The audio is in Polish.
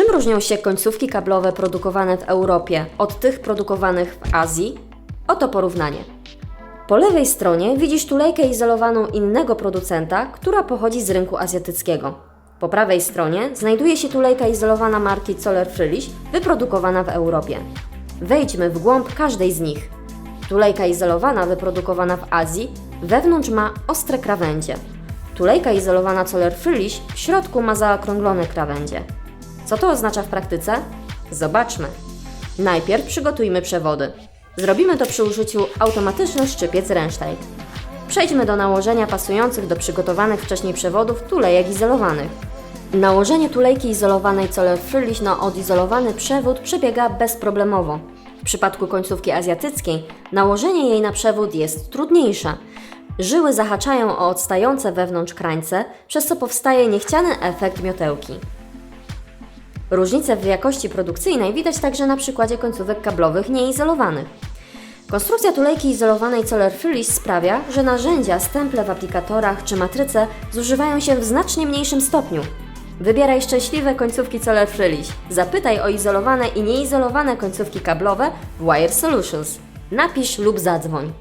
Czym różnią się końcówki kablowe produkowane w Europie od tych produkowanych w Azji? Oto porównanie. Po lewej stronie widzisz tulejkę izolowaną innego producenta, która pochodzi z rynku azjatyckiego. Po prawej stronie znajduje się tulejka izolowana marki Zoller Fryliś, wyprodukowana w Europie. Wejdźmy w głąb każdej z nich. Tulejka izolowana wyprodukowana w Azji wewnątrz ma ostre krawędzie. Tulejka izolowana Zoller Fryliś w środku ma zaokrąglone krawędzie. Co to oznacza w praktyce? Zobaczmy. Najpierw przygotujmy przewody. Zrobimy to przy użyciu automatyczny szczypiec Rennsteig. Przejdźmy do nałożenia pasujących do przygotowanych wcześniej przewodów tulejek izolowanych. Nałożenie tulejki izolowanej Zoller Frylich na odizolowany przewód przebiega bezproblemowo. W przypadku końcówki azjatyckiej nałożenie jej na przewód jest trudniejsze. Żyły zahaczają o odstające wewnątrz krańce, przez co powstaje niechciany efekt miotełki. Różnice w jakości produkcyjnej widać także na przykładzie końcówek kablowych nieizolowanych. Konstrukcja tulejki izolowanej Zoller Frylich sprawia, że narzędzia, stemple w aplikatorach czy matryce zużywają się w znacznie mniejszym stopniu. Wybieraj szczęśliwe końcówki Zoller Frylich. Zapytaj o izolowane i nieizolowane końcówki kablowe w Wire Solutions. Napisz lub zadzwoń.